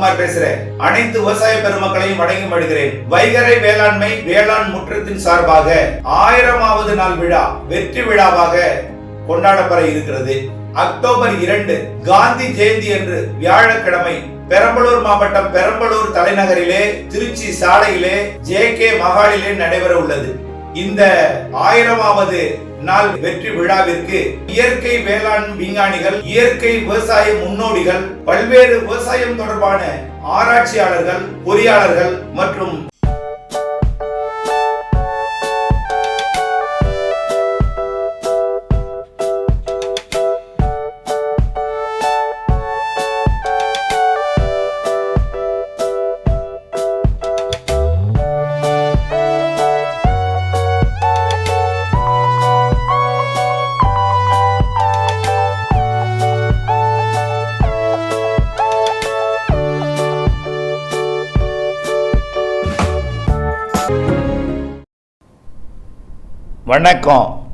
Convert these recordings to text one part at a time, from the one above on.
செல்வகுமார் பேசுறேன். அனைத்து விவசாய பெருமக்களையும் வணங்கி மடுகிறேன் வைகரை வேளாண்மை வேளாண் முற்றத்தின் சார்பாக ஆயிரமாவது நாள் விழா வெற்றி விழாவாக கொண்டாடப்பட இருக்கிறது. அக்டோபர் இரண்டு காந்தி ஜெயந்தி என்று வியாழக்கிழமை பெரம்பலூர் மாவட்டம் பெரம்பலூர் தலைநகரிலே திருச்சி சாலையிலே ஜே கே மகாலிலே நடைபெற உள்ளது. இந்த ஆயிரமாவது நாள் வெற்றி விழாவிற்கு இயற்கை வேளாண் விஞ்ஞானிகள் இயற்கை விவசாய முன்னோடிகள் பல்வேறு விவசாயம் தொடர்பான ஆராய்ச்சியாளர்கள் பொறியாளர்கள் மற்றும் வணக்கம்.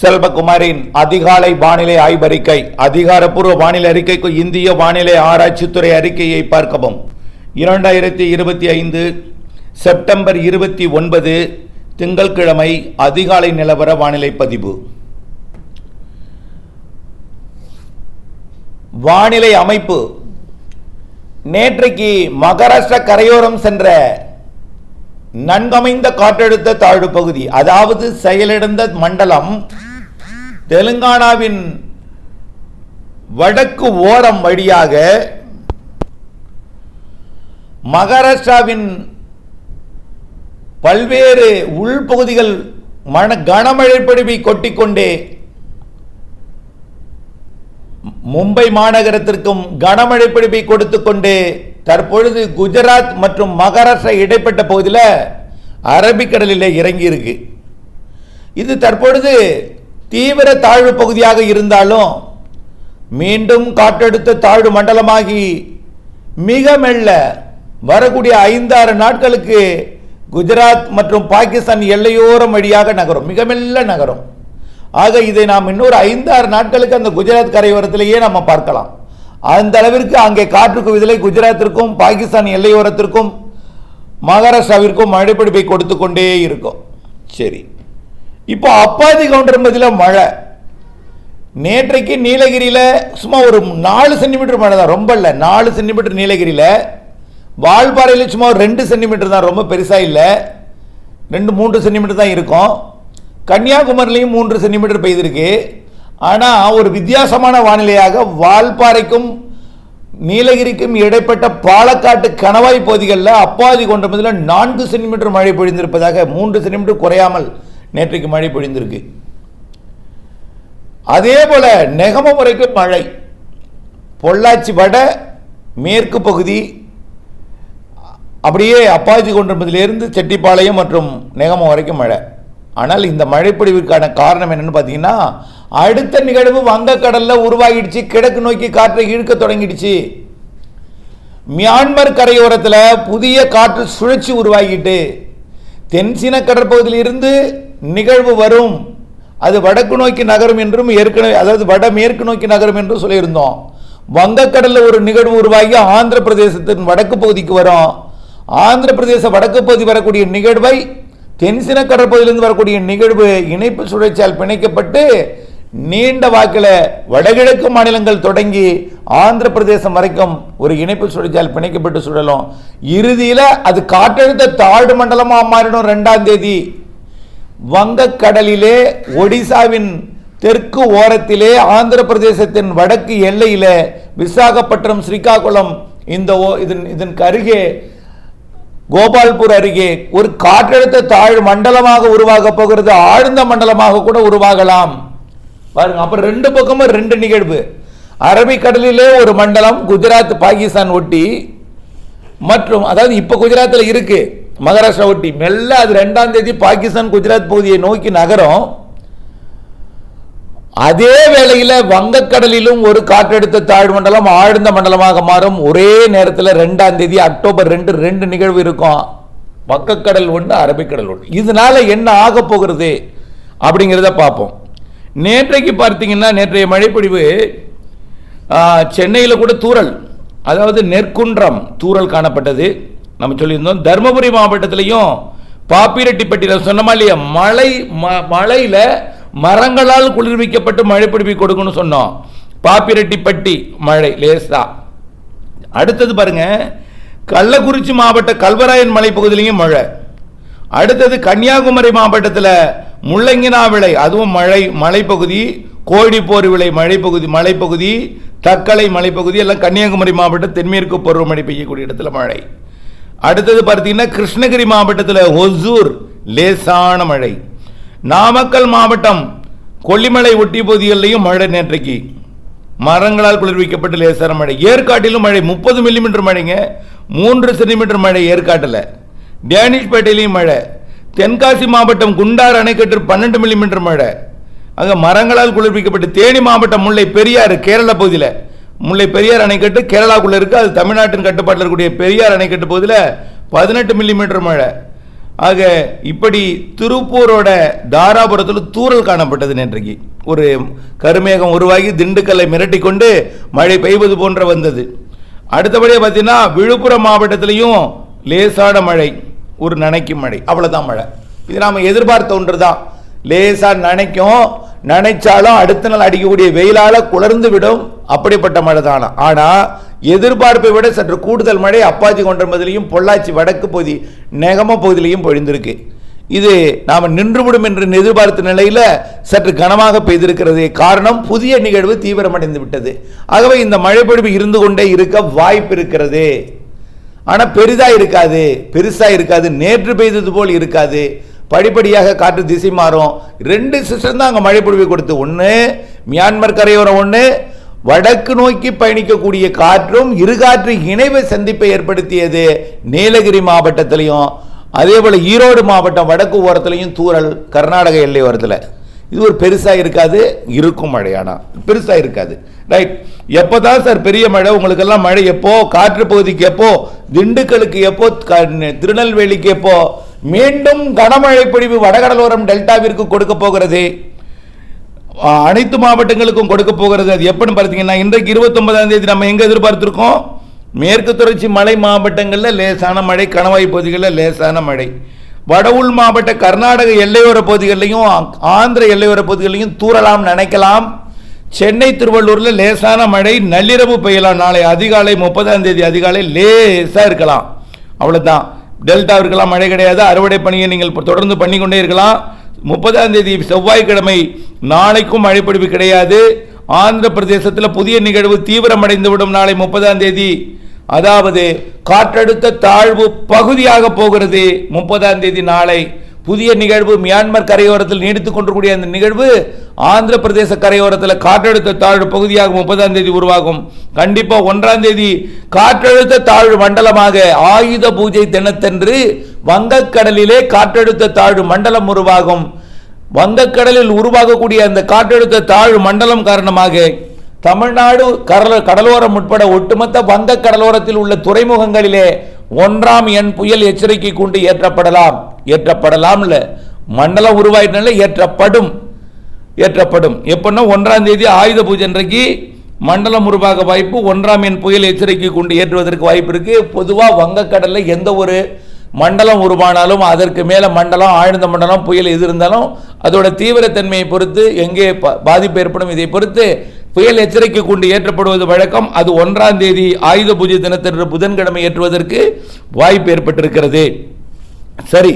செல்வகுமாரின் அதிகாலை வானிலை ஆய்வறிக்கை அதிகாரப்பூர்வ வானிலை அறிக்கைக்கு இந்திய வானிலை ஆராய்ச்சித்துறை அறிக்கையை பார்க்கவும். இரண்டாயிரத்தி இருபத்தி ஐந்து செப்டம்பர் இருபத்தி ஒன்பது திங்கட்கிழமை அதிகாலை நிலவர வானிலை பதிவு. வானிலை அமைப்பு. நேற்றைக்கு மகாராஷ்டிரா கரையோரம் சென்ற நன்கமைந்த காற்றழுத்த தாழ்வு பகுதி அதாவது செயலிழந்த மண்டலம் தெலுங்கானாவின் வடக்கு ஓரம் வழியாக மகாராஷ்டிராவின் பல்வேறு உள்பகுதிகள் மன கனமழை பொழிவை கொட்டிக்கொண்டே மும்பை மாநகரத்திற்கும் கனமழை பிடிப்பை கொடுத்து கொண்டு தற்பொழுது குஜராத் மற்றும் மகாராஷ்டிரா இடைப்பட்ட பகுதியில் அரபிக்கடலில் இறங்கி இருக்கு. இது தற்பொழுது தீவிர தாழ்வு பகுதியாக இருந்தாலும் மீண்டும் காற்றழுத்த தாழ்வு மண்டலமாகி மிக மெல்ல வரக்கூடிய ஐந்தாறு நாட்களுக்கு குஜராத் மற்றும் பாகிஸ்தான் எல்லையோரம் வழியாக நகரும். மிக மெல்ல நகரும். ஆக இதை நாம் இன்னொரு ஐந்தாறு நாட்களுக்கு அந்த குஜராத் கரையோரத்திலேயே நம்ம பார்க்கலாம். அந்த அளவிற்கு அங்கே காற்று குவிதலை குஜராத்திற்கும் பாகிஸ்தான் எல்லையோரத்திற்கும் மகாராஷ்டிராவிற்கும் மழைப்பிடிப்பை கொடுத்து கொண்டே இருக்கும். சரி. இப்போ அப்பாதி கவுண்டர் என்பதில் மழை. நேற்றைக்கு நீலகிரியில் சும்மா ஒரு நாலு சென்டிமீட்டர் மழை தான். ரொம்ப இல்லை. நாலு சென்டிமீட்டர் நீலகிரியில். வால்பாறையில் சும்மா ஒரு ரெண்டு சென்டிமீட்டர் தான். ரொம்ப பெருசாக இல்லை. ரெண்டு மூன்று சென்டிமீட்டர் தான் இருக்கும். கன்னியாகுமரிலையும் மூன்று சென்டிமீட்டர் பெய்திருக்கு. ஆனால் ஒரு வித்தியாசமான வானிலையாக வால்பாறைக்கும் நீலகிரிக்கும் இடைப்பட்ட பாலக்காட்டு கணவாய் பகுதிகளில் அப்பாதி கொண்டதில் நான்கு சென்டிமீட்டர் மழை பொழிந்திருப்பதாக மூன்று சென்டிமீட்டர் குறையாமல் நேற்றைக்கு மழை பொழிந்திருக்கு. அதே போல நெகமம் வரைக்கும் மழை. பொள்ளாச்சி வட மேற்கு பகுதி அப்படியே அப்பாதி கொண்டிருப்பதிலிருந்து செட்டிப்பாளையம் மற்றும் நெகமம் வரைக்கும் மழை. ஆனால் இந்த மழைப்பொழிவுக்கான காரணம் என்னன்னு பார்த்தீங்கன்னா அடுத்த நிகழ்வு வங்கக்கடலில் உருவாகிடுச்சு கிழக்கு நோக்கி காற்றை இழுக்க தொடங்கிடுச்சு. மியான்மர் கரையோரத்தில் புதிய காற்று சுழற்சி உருவாகிட்டு தென்சீன கடற்பகுதியில் இருந்து நிகழ்வு வரும். அது வடக்கு நோக்கி நகரும் என்றும் ஏற்கனவே அதாவது வடமேற்கு நோக்கி நகரும் என்றும் சொல்லியிருந்தோம். வங்கக்கடலில் ஒரு நிகழ்வு உருவாகி ஆந்திர பிரதேசத்தின் வடக்கு பகுதிக்கு வரும். ஆந்திர பிரதேச வடக்கு பகுதி வரக்கூடிய நிகழ்வை தென்சின கடற்பகுதியிலிருந்து வரக்கூடிய நிகழ்வு இணைப்பு சுழற்சியால் பிணைக்கப்பட்டு நீண்ட வாக்கில் வடகிழக்கு மாநிலங்கள் தொடங்கி ஆந்திர பிரதேசம் வரைக்கும் ஒரு இணைப்பு சுழற்சியால் பிணைக்கப்பட்டு சுழலும். இறுதியில் அது காற்றழுத்த தாழ்வு மண்டலமாக மாறிடும் ரெண்டாம் தேதி. வங்கக்கடலிலே ஒடிசாவின் தெற்கு ஓரத்திலே ஆந்திர பிரதேசத்தின் வடக்கு எல்லையில் விசாகப்பட்டினம் ஸ்ரீகாகுளம் இந்த ஓ- இதன் இதற்கு அருகே கோபால்பூர் அருகே ஒரு காற்றழுத்த தாழ் மண்டலமாக உருவாக போகிறது. ஆழ்ந்த மண்டலமாக கூட உருவாகலாம். பாருங்க அப்புறம் ரெண்டு பக்கமும் ரெண்டு நிகழ்வு. அரபிக்கடலிலே ஒரு மண்டலம் குஜராத் பாகிஸ்தான் ஒட்டி மற்றும் அதாவது இப்போ குஜராத்தில் இருக்கு மகாராஷ்டிரா ஒட்டி. மெல்ல அது ரெண்டாம் தேதி பாகிஸ்தான் குஜராத் பகுதியை நோக்கி நகரம். அதே வேளையில் வங்கக்கடலிலும் ஒரு காற்றழுத்த தாழ்வு மண்டலம் ஆழ்ந்த மண்டலமாக மாறும். ஒரே நேரத்தில் ரெண்டாம் தேதி அக்டோபர் ரெண்டு ரெண்டு நிகழ்வு இருக்கும். வங்கக்கடல் ஒன்று அரபிக்கடல் ஒன்று இதனால என்ன ஆக போகிறது அப்படிங்கிறத பார்ப்போம். நேற்றைக்கு பார்த்தீங்கன்னா நேற்றைய மழைப்பொழிவு சென்னையில் கூட தூரல் அதாவது நெற்குன்றம் தூரல் காணப்பட்டது. நம்ம சொல்லியிருந்தோம் தருமபுரி மாவட்டத்திலையும் பாப்பிரெட்டிப்பட்டியில் சொன்னமா இல்லையா? மலை ம- மலையில மரங்களால் குளிர்விக்கப்பட்டு மழை பிடிப்பி கொடுக்கணும்னு சொன்னோம். பாப்பிரெட்டிப்பட்டி மழை லேசா. அடுத்தது பாருங்க கள்ளக்குறிச்சி மாவட்ட கல்வராயன் மலைப்பகுதியிலையும் மழை. அடுத்தது கன்னியாகுமரி மாவட்டத்தில் முள்ளங்கினா விளை அதுவும் மழை மலைப்பகுதி கோழிப்போர் விளை மழைப்பகுதி மலைப்பகுதி தக்கலை மலைப்பகுதி எல்லாம் கன்னியாகுமரி மாவட்டம் தென்மேற்கு பருவமழை பெய்யக்கூடிய இடத்துல மழை. அடுத்தது பார்த்தீங்கன்னா கிருஷ்ணகிரி மாவட்டத்தில் ஒசூர் லேசான மழை. நாமக்கல் மாவட்டம் கொல்லிமலை ஒட்டிய பகுதிகளிலையும் மழை நேற்றைக்கு. மரங்களால் குளிர்விக்கப்பட்ட லேசான மழை. ஏற்காட்டிலும் மழை முப்பது மில்லிமீட்டர் மழைங்க மூன்று சென்டிமீட்டர் மழை ஏற்காட்டில். டேனிஷ்பேட்டையிலையும் மழை. தென்காசி மாவட்டம் குண்டார் அணைக்கட்டு பன்னெண்டு மில்லிமீட்டர் மழை. அங்கே மரங்களால் குளிர்விக்கப்பட்டு தேனி மாவட்டம் முல்லை பெரியாறு கேரள பகுதியில். முல்லை பெரியார் அணைக்கட்டு கேரளாக்குள்ளே இருக்குது அது தமிழ்நாட்டின் கட்டுப்பாட்டில் இருக்கக்கூடிய பெரியார் அணைக்கட்டு பகுதியில் பதினெட்டு மில்லிமீட்டர் மழை. ஆக இப்படி திருப்பூரோட தாராபுரத்தில் தூறல் காணப்பட்டது நேற்றைக்கு. ஒரு கருமேகம் உருவாகி திண்டுக்கல்லை மிரட்டி கொண்டு மழை பெய்வது போன்ற வந்தது. அடுத்தபடியாக பார்த்தீங்கன்னா விழுப்புரம் மாவட்டத்திலையும் லேசான மழை ஒரு நனைக்கும் மழை அவ்வளோதான் மழை. இது நாம் எதிர்பார்த்த ஒன்று தான் லேசாக நனைக்கும் நனைச்சாலும் அடுத்த நாள் அடிக்கக்கூடிய வெயிலால் குளர்ந்து விடும் அப்படிப்பட்ட மழை தானா ஆனால் எதிர்பார்ப்பை விட சற்று கூடுதல் மழை அப்பாச்சி கொண்டம்பதிலையும் பொள்ளாச்சி வடக்கு பகுதி நெகம பகுதியிலையும் பொழிந்திருக்கு. இது நாம் நின்றுவிடும் என்று எதிர்பார்த்த நிலையில் சற்று கனமாக பெய்திருக்கிறது காரணம் புதிய நிகழ்வு தீவிரமடைந்து விட்டது ஆகவே இந்த மழைப்பொழிவு இருந்து கொண்டே இருக்க வாய்ப்பு இருக்கிறது. ஆனால் பெரிதாக இருக்காது பெருசாக இருக்காது நேற்று பெய்தது போல் இருக்காது. படிப்படியாக காற்று திசை மாறும். ரெண்டு சிஸ்டம் தான் அங்கே மழைப்பொழிவை கொடுத்து. ஒன்று மியான்மர் கரையோரம் ஒன்று வடக்கு நோக்கி பயணிக்கக்கூடிய காற்றும் இருகாற்று இணைவு சந்திப்பை ஏற்படுத்தியது நீலகிரி மாவட்டத்திலையும் அதே போல் ஈரோடு மாவட்டம் வடக்கு ஓரத்துலையும் தூரல் கர்நாடக எல்லை ஓரத்தில். இது ஒரு பெருசாக இருக்காது இருக்கும் மழையானா? பெருசாக இருக்காது. ரைட் எப்போ தான் சார் பெரிய மழை உங்களுக்கெல்லாம் மழை எப்போ காற்று பகுதிக்கு எப்போ திண்டுக்கலுக்கு எப்போ க- திருநெல்வேலிக்கு எப்போ மீண்டும் கனமழை பொழிவு வடகடலோரம் டெல்டாவிற்கு கொடுக்க போகிறது? அனைத்து மாவட்டங்களுக்கும் கொடுக்க போகிறது. அது எப்படின்னு பார்த்தீங்கன்னா இன்றைக்கு இருபத்தொன்பதாம் தேதி நம்ம எங்கே எதிர்பார்த்துருக்கோம்? மேற்கு தொடர்ச்சி மலை மாவட்டங்களில் லேசான மழை கணவாய் பகுதிகளில் லேசான மழை. வட உள் மாவட்ட கர்நாடக எல்லையோர பகுதிகளிலையும் ஆந்திர எல்லையோர பகுதிகளிலையும் தூரலாம் நினைக்கலாம். சென்னை திருவள்ளூரில் லேசான மழை நள்ளிரவு பெய்யலாம். நாளை அதிகாலை முப்பதாம் தேதி அதிகாலை லேசாக இருக்கலாம். அவ்வளோதான் டெல்டா இருக்கலாம் மழை கிடையாது. அறுவடை பணியை நீங்கள் தொடர்ந்து பண்ணிக்கொண்டே இருக்கலாம். முப்பதாம் தேதி செவ்வாய்க்கிழமை நாளைக்கும் மழைப்பொழிவு கிடையாது. ஆந்திர பிரதேசத்தில் புதிய நிகழ்வு தீவிரமடைந்துவிடும் நாளை முப்பதாம் தேதி. அதாவது காற்றழுத்த தாழ்வு பகுதியாக போகிறது முப்பதாம் தேதி நாளை. புதிய நிகழ்வு மியான்மர் கரையோரத்தில் நீடித்துக் கொண்டிருக்கூடிய அந்த நிகழ்வு ஆந்திர பிரதேச கரையோரத்தில் காற்றழுத்த தாழ்வு பகுதியாக முப்பதாம் தேதி உருவாகும். கண்டிப்பாக ஒன்றாம் தேதி காற்றழுத்த தாழ்வு மண்டலமாக ஆயுத பூஜை தினத்தன்று வங்கக்கடலிலே காற்றழுத்த தாழ்வு மண்டலம் உருவாகும். வங்கக்கடலில் உருவாகக்கூடிய அந்த காற்றழுத்த தாழ்வு மண்டலம் காரணமாக தமிழ்நாடு கடல கடலோரம் உட்பட ஒட்டுமொத்த வங்க கடலோரத்தில் உள்ள துறைமுகங்களிலே ஒன்றாம் எண் புயல் எச்சரிக்கை கொண்டு ஏற்றப்படலாம். ஏற்றப்படலாம் இல்லை. மண்டலம் உருவாயிட்டனால ஏற்றப்படும். ஏற்றப்படும். எப்படின்னா ஒன்றாம் தேதி ஆயுத பூஜை அன்றைக்கு மண்டலம் உருவாக வாய்ப்பு ஒன்றாம் எண் புயல் எச்சரிக்கை கொண்டு ஏற்றுவதற்கு வாய்ப்பு இருக்குது பொதுவாக வங்கக்கடலில் எந்த ஒரு மண்டலம் உருவானாலும் அதற்கு மேலே மண்டலம் ஆழ்ந்த மண்டலம் புயல் எது இருந்தாலும் அதோட தீவிரத்தன்மையை பொறுத்து எங்கே பாதிப்பு ஏற்படும் இதை பொறுத்து புயல் எச்சரிக்கை கொண்டு ஏற்றப்படுவது வழக்கம். அது ஒன்றாம் தேதி ஆயுத பூஜை தினத்தன்று புதன்கிழமை ஏற்றுவதற்கு வாய்ப்பு ஏற்பட்டிருக்கிறது. சரி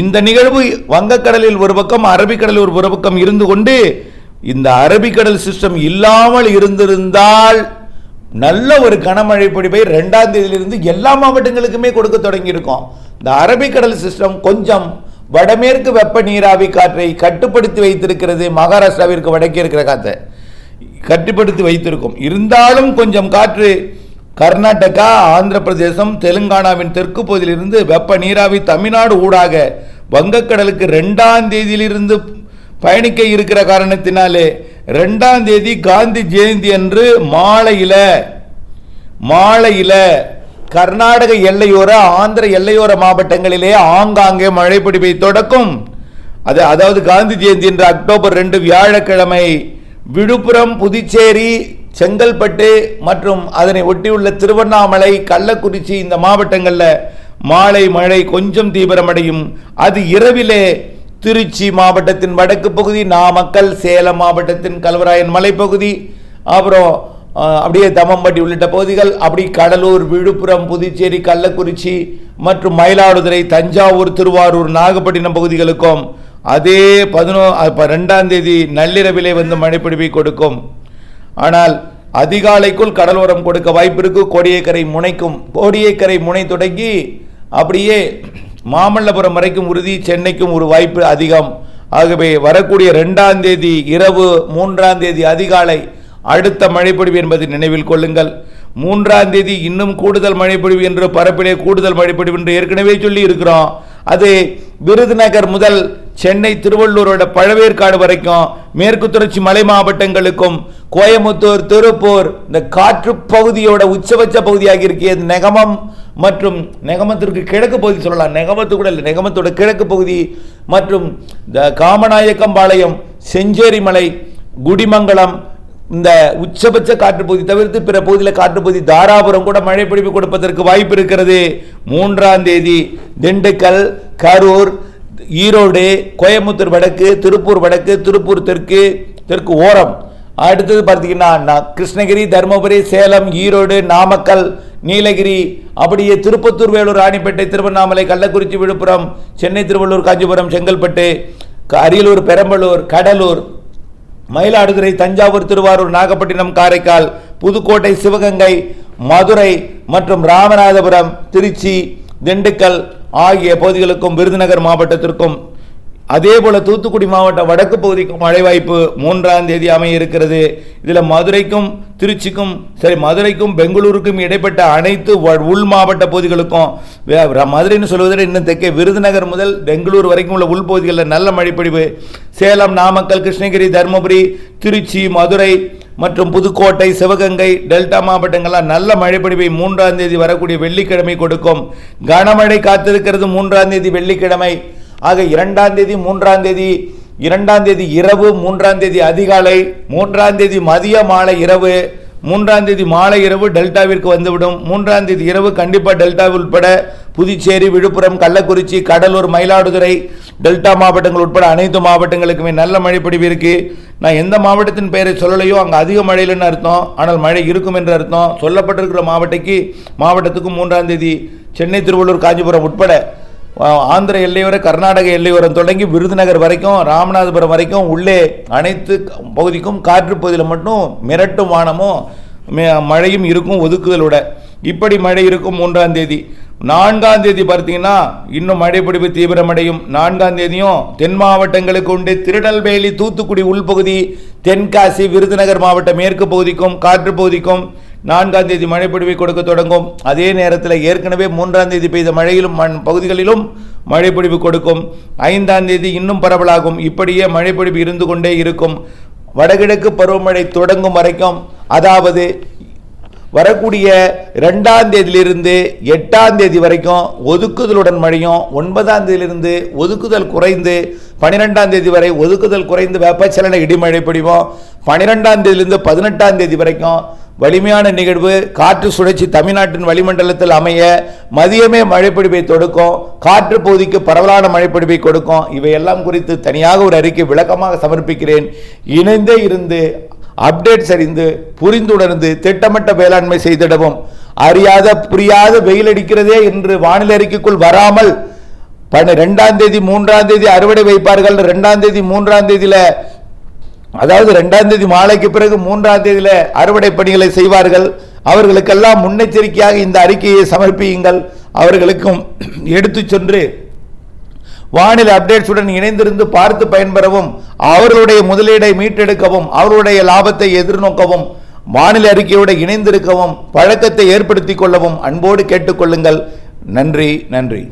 இந்த நிகழ்வு வங்கக்கடலில் ஒரு பக்கம் அரபிக்கடலில் ஒரு பக்கம் இருந்து கொண்டு இந்த அரபிக்கடல் சிஸ்டம் இல்லாமல் இருந்திருந்தால் நல்ல ஒரு கனமழை பொழிவை ரெண்டாம் தேதியிலிருந்து எல்லா மாவட்டங்களுக்குமே கொடுக்க தொடங்கியிருக்கோம். இந்த அரபிக்கடல் சிஸ்டம் கொஞ்சம் வடமேற்கு வெப்ப நீராவி காற்றை கட்டுப்படுத்தி வைத்திருக்கிறது. மகாராஷ்டிராவிற்கு வடக்கே இருக்கிற காற்றை. கட்டுப்படுத்தி வைத்திருக்கும். இருந்தாலும் கொஞ்சம் காற்று. கர்நாடகா ஆந்திர பிரதேசம் தெலுங்கானாவின் தெற்கு பகுதியிலிருந்து வெப்ப நீராவி தமிழ்நாடு ஊடாக வங்கக்கடலுக்கு ரெண்டாம் தேதியிலிருந்து பயணிக்க இருக்கிற காரணத்தினாலே ரெண்டாம் தேதி காந்தி ஜெயந்தி அன்று மாலையில மாலையில கர்நாடக எல்லையோர ஆந்திர எல்லையோர மாவட்டங்களிலே ஆங்காங்கே மழை பிடிப்பை தொடக்கும். அது அதாவது காந்தி ஜெயந்தி என்ற அக்டோபர் ரெண்டு வியாழக்கிழமை விழுப்புரம் புதுச்சேரி செங்கல்பட்டு மற்றும் அதனை ஒட்டியுள்ள திருவண்ணாமலை கள்ளக்குறிச்சி இந்த மாவட்டங்களில் மாலை மழை கொஞ்சம் தீவிரமடையும். அது இரவிலே திருச்சி மாவட்டத்தின் வடக்கு பகுதி நாமக்கல் சேலம் மாவட்டத்தின் கல்வராயன் மலைப்பகுதி அப்புறம் அப்படியே தமம்பட்டி உள்ளிட்ட பகுதிகள் அப்படி கடலூர் விழுப்புரம் புதுச்சேரி கள்ளக்குறிச்சி மற்றும் மயிலாடுதுறை தஞ்சாவூர் திருவாரூர் நாகப்பட்டினம் பகுதிகளுக்கும் அதே பதினோ இப்போ ரெண்டாம் தேதி நள்ளிரவிலே வந்து மழைப்பிடிப்பை கொடுக்கும். ஆனால் அதிகாலைக்குள் கடலோரம் கொடுக்க வாய்ப்பு இருக்கு. கோடியக்கரை முனைக்கும். கோடியக்கரை முனை தொடங்கி அப்படியே மாமல்லபுரம் வரைக்கும் உறுதி சென்னைக்கும் ஒரு வாய்ப்பு அதிகம். ஆகவே வரக்கூடிய ரெண்டாம் தேதி இரவு மூன்றாம் தேதி அதிகாலை அடுத்த மழைப்பொழிவு என்பதை நினைவில் கொள்ளுங்கள். மூன்றாம் தேதி இன்னும் கூடுதல் மழைப்பொழிவு என்று பரப்பிலே கூடுதல் மழைப்பொழிவு என்று ஏற்கனவே சொல்லி இருக்கிறோம் அது விருதுநகர் முதல் சென்னை திருவள்ளூரோட பழவேற்காடு வரைக்கும் மேற்கு தொடர்ச்சி மலை மாவட்டங்களுக்கும் கோயமுத்தூர் திருப்பூர் இந்த காற்று பகுதியோட உச்சபட்ச பகுதியாக இருக்கிய நெகமம் மற்றும் நெகமத்திற்கு கிழக்கு பகுதி சொல்லலாம். நெகமத்து கூட இல்லை நெகமத்தோட கிழக்கு பகுதி மற்றும் இந்த காமநாயக்கம்பாளையம் செஞ்சேரி மலை குடிமங்கலம் இந்த உச்சபட்ச காற்று பகுதி தவிர்த்து பிற பகுதியில் காற்று பகுதி தாராபுரம் கூட மழை பிடிப்பு கொடுப்பதற்கு வாய்ப்பு இருக்கிறது. மூன்றாம் தேதி திண்டுக்கல் கரூர் ஈரோடு கோயம்புத்தூர் வடக்கு திருப்பூர் வடக்கு திருப்பூர் தெற்கு தெற்கு ஓரம். அடுத்தது பார்த்தீங்கன்னா கிருஷ்ணகிரி தருமபுரி சேலம் ஈரோடு நாமக்கல் நீலகிரி அப்படியே திருப்பத்தூர் வேலூர் ராணிப்பேட்டை திருவண்ணாமலை கள்ளக்குறிச்சி விழுப்புரம் சென்னை திருவள்ளூர் காஞ்சிபுரம் செங்கல்பட்டு க- அரியலூர் பெரம்பலூர் கடலூர் மயிலாடுதுறை தஞ்சாவூர் திருவாரூர் நாகப்பட்டினம் காரைக்கால் புதுக்கோட்டை சிவகங்கை மதுரை மற்றும் ராமநாதபுரம் திருச்சி திண்டுக்கல் ஆகிய பகுதிகளுக்கும் விருதுநகர் மாவட்டத்திற்கும் அதே போல தூத்துக்குடி மாவட்ட வடக்கு பகுதிக்கும் மழை வாய்ப்பு மூன்றாம் தேதி அமைய இருக்கிறது இதில் மதுரைக்கும் திருச்சிக்கும் சரி மதுரைக்கும் பெங்களூருக்கும் இடைப்பட்ட அனைத்து வ- உள் மாவட்ட பகுதிகளுக்கும் வே- மதுரைன்னு சொல்வதை இன்னும் தெற்கே விருதுநகர் முதல் பெங்களூர் வரைக்கும் உள்ள உள்பகுதிகளில் நல்ல மழைப்பொழிவு. சேலம் நாமக்கல் கிருஷ்ணகிரி தருமபுரி திருச்சி மதுரை மற்றும் புதுக்கோட்டை சிவகங்கை டெல்டா மாவட்டங்கள்லாம் நல்ல மழைப்பொழிவை மூன்றாம் தேதி வரக்கூடிய வெள்ளிக்கிழமை கொடுக்கும். கனமழை காத்திருக்கிறது மூன்றாம் தேதி வெள்ளிக்கிழமை. ஆக இரண்டாம் தேதி மூன்றாம் தேதி இரண்டாம் தேதி இரவு மூன்றாம் தேதி அதிகாலை மூன்றாம் தேதி மதிய மாலை இரவு. மூன்றாம் தேதி மாலை இரவு டெல்டாவிற்கு வந்துவிடும். மூன்றாம் தேதி இரவு கண்டிப்பாக டெல்டா உட்பட புதுச்சேரி விழுப்புரம் கள்ளக்குறிச்சி கடலூர் மயிலாடுதுறை டெல்டா மாவட்டங்கள் உட்பட அனைத்து மாவட்டங்களுக்குமே நல்ல மழை பொழிவு நான் எந்த மாவட்டத்தின் பெயரை சொல்லலையோ அங்கே அதிக மழை அர்த்தம். ஆனால் மழை இருக்கும் என்று அர்த்தம். சொல்லப்பட்டிருக்கிற மாவட்டக்கு மாவட்டத்துக்கும் மூன்றாம் தேதி சென்னை திருவள்ளூர் காஞ்சிபுரம் உட்பட ஆந்திர எல்லையோரம் கர்நாடக எல்லையோரம் தொடங்கி விருதுநகர் வரைக்கும் ராமநாதபுரம் வரைக்கும் உள்ளே அனைத்து பகுதிக்கும் காற்று பகுதியில் மட்டும் மிரட்டும் வானமும் மழையும் இருக்கும் ஒதுக்குதலோட. இப்படி மழை இருக்கும் மூன்றாம் தேதி. நான்காம் தேதி பார்த்தீங்கன்னா இன்னும் மழைப்பிடிப்பு தீவிரமடையும். நான்காம் தேதியும் தென் மாவட்டங்களுக்கு உண்டு. திருநெல்வேலி தூத்துக்குடி உள்பகுதி தென்காசி விருதுநகர் மாவட்ட மேற்கு பகுதிக்கும் காற்று பகுதிக்கும் நான்காம் தேதி மழைப்பொழிவை கொடுக்க தொடங்கும். அதே நேரத்தில் ஏற்கனவே மூன்றாம் தேதி பெய்த மழையிலும் மண் பகுதிகளிலும் மழைப்பொழிவு கொடுக்கும். ஐந்தாம் தேதி இன்னும் பரவலாகும். இப்படியே மழைப்பொழிவு இருந்து கொண்டே இருக்கும். வடகிழக்கு பருவமழை தொடங்கும் வரைக்கும் அதாவது வரக்கூடிய ரெண்டாம் தேதியிலிருந்து எட்டாம் தேதி வரைக்கும் ஒதுக்குதலுடன் மழையும் ஒன்பதாம் தேதியிலிருந்து ஒதுக்குதல் குறைந்து பனிரெண்டாம் தேதி வரை ஒதுக்குதல் குறைந்து வெப்பச்சலன இடிமழை பிடிவோம் பனிரெண்டாம் தேதியிலிருந்து பதினெட்டாம் தேதி வரைக்கும் வலிமையான நிகழ்வு. காற்று சுழற்சி தமிழ்நாட்டின் வளிமண்டலத்தில் அமைய மதியமே மழைப்பிடிப்பை தொடுக்கும். காற்று பகுதிக்கு பரவலான மழைப்பிடிப்பை கொடுக்கும். இவையெல்லாம் குறித்து தனியாக ஒரு அறிக்கை விளக்கமாக சமர்ப்பிக்கிறேன். இணைந்தே இருந்து அப்டேட்ஸ் அறிந்து புரிந்துணர்ந்து திட்டமிட்ட வேளாண்மை செய்திடவும். அறியாத புரியாத வெயில் அடிக்கிறதே என்று வானிலை அறிக்கைக்குள் வராமல் பன்ன ரெண்டாம் தேதி மூன்றாம் தேதி அறுவடை வைப்பார்கள். ரெண்டாம் தேதி மூன்றாம் தேதியில் அதாவது ரெண்டாம் தேதி மாலைக்கு பிறகு மூன்றாம் தேதியில அறுவடை பணிகளை செய்வார்கள். அவர்களுக்கெல்லாம் முன்னெச்சரிக்கையாக இந்த அறிக்கையை சமர்ப்பியுங்கள். அவர்களுக்கும் எடுத்து சென்று வானிலை அப்டேட்ஸுடன் இணைந்திருந்து பார்த்து பயன்பெறவும் அவர்களுடைய முதலீடை மீட்டெடுக்கவும் அவர்களுடைய லாபத்தை எதிர்நோக்கவும் வானிலை அறிக்கையோடு இணைந்திருக்கவும் பழக்கத்தை ஏற்படுத்திக் கொள்ளவும் அன்போடு கேட்டுக்கொள்ளுங்கள் நன்றி நன்றி.